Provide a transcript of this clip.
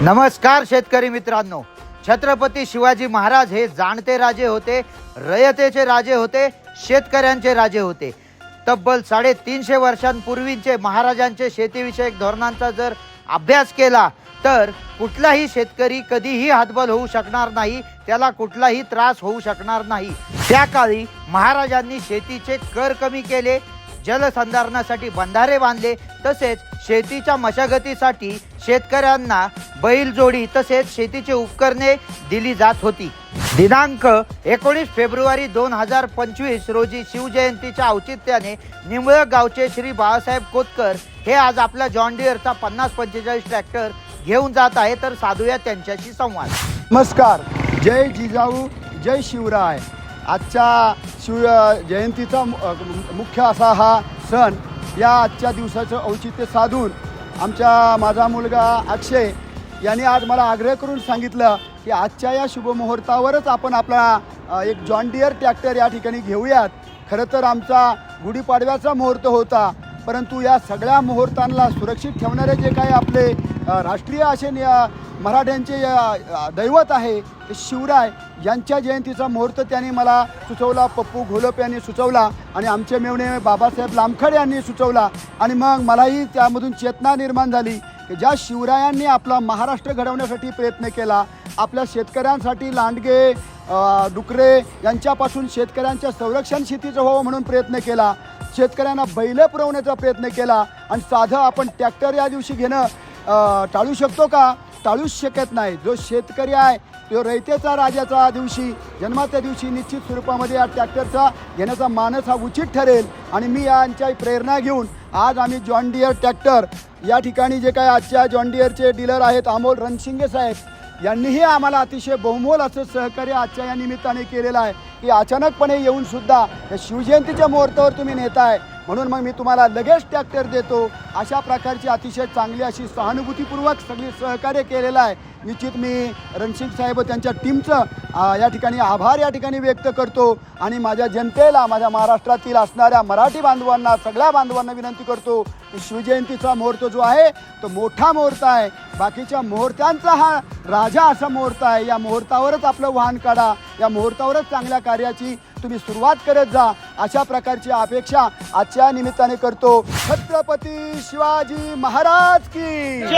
नमस्कार शेतकरी मित्रांनो. छत्रपती शिवाजी महाराज हे जाणते राजे होते रयतेचे राजे होते शेतकऱ्यांचे राजे होते. तब्बल साडेतीनशे वर्षांपूर्वीचे महाराजांचे शेतीविषयक धोरणांचा जर अभ्यास केला तर कुठलाही शेतकरी कधीही हातबल होऊ शकणार नाही त्याला कुठलाही त्रास होऊ शकणार नाही. त्या काळी महाराजांनी शेतीचे कर कमी केले जलसंधारणासाठी बंधारे बांधले तसेच शेतीच्या मशागतीसाठी शेतकऱ्यांना बैलजोडी तसेच शेतीची उपकरणे दिली जात होती. दिनांक एकोणीस फेब्रुवारी दोन हजार पंचवीस रोजी शिवजयंतीच्या औचित्याने निंबळ गावचे श्री बाळासाहेब कोतकर हे आज आपल्या जॉन्डियरचा पन्नास पंचेचाळीस ट्रॅक्टर घेऊन जात आहे. तर साधूया त्यांच्याशी संवाद. नमस्कार. जय जिजाऊ जय शिवराय. आजच्या शिव जयंतीचा मुख्य असा हा सण या आजच्या दिवसाचं औचित्य साधून आमच्या माझा मुलगा अक्षय यांनी आज मला आग्रह करून सांगितलं की आजच्या या शुभमुहूर्तावरच आपण आपला एक जॉन डिअर ट्रॅक्टर या ठिकाणी घेऊयात. खरं तर आमचा गुढीपाडव्याचा मुहूर्त होता परंतु या सगळ्या मुहूर्तांना सुरक्षित ठेवणारे जे काही आपले राष्ट्रीय असे मराठ्यांचे दैवत आहे ते शिवराय यांच्या जयंतीचा मुहूर्त त्यांनी मला सुचवला पप्पू घोलप यांनी सुचवला आणि आमचे मेवणे बाबासाहेब लामखड यांनी सुचवला. आणि मग मलाही त्यामधून चेतना निर्माण झाली. की ज्या शिवरायांनी आपला महाराष्ट्र घडवण्यासाठी प्रयत्न केला आपल्या शेतकऱ्यांसाठी लांडगे डुकरे यांच्यापासून शेतकऱ्यांच्या संरक्षण शेतीचं व्हावं म्हणून प्रयत्न केला. शेतकऱ्यांना बैलं पुरवण्याचा प्रयत्न केला आणि साधं आपण ट्रॅक्टर या दिवशी घेणं टाळू शकतो का? टाळूच शकत नाही. जो शेतकरी आहे तो रयतेचा राजाचा दिवशी जन्माच्या दिवशी निश्चित स्वरूपामध्ये या ट्रॅक्टरचा घेण्याचा मानस हा उचित ठरेल आणि मी यांच्या प्रेरणा घेऊन आज आम्ही जॉन डियर ट्रॅक्टर या ठिकाणी जे काय आजच्या जॉन डीलर आहेत अमोल रणशिंगे साहेब यांनीही आम्हाला अतिशय बहुमोल असं सहकार्य आजच्या या निमित्ताने केलेलं आहे की अचानकपणे येऊनसुद्धा या शिवजयंतीच्या मुहूर्तावर तुम्ही नेताय. म्हणून मग मी तुम्हाला लगेच ट्रॅक्टर देतो. अशा प्रकारची अतिशय चांगली अशी सहानुभूतीपूर्वक सगळी सहकार्य केलेलं आहे. निश्चित मी रणसिंग साहेब त्यांच्या टीमचं या ठिकाणी आभार या ठिकाणी व्यक्त करतो आणि माझ्या जनतेला माझ्या महाराष्ट्रातील असणाऱ्या मराठी बांधवांना सगळ्या बांधवांना विनंती करतो की शिवजयंतीचा मुहूर्त जो आहे तो मोठा मुहूर्त आहे. बाकीच्या मुहूर्तांचा हा राजा असा मुहूर्त आहे. या मुहूर्तावरच आपलं वाहन काढा. या मुहूर्तावरच चांगल्या कार्याची तुम्ही सुरुवात करत जा. अशा प्रकारची अपेक्षा आजच्या निमित्ताने करतो. छत्रपती शिवाजी महाराज की जय!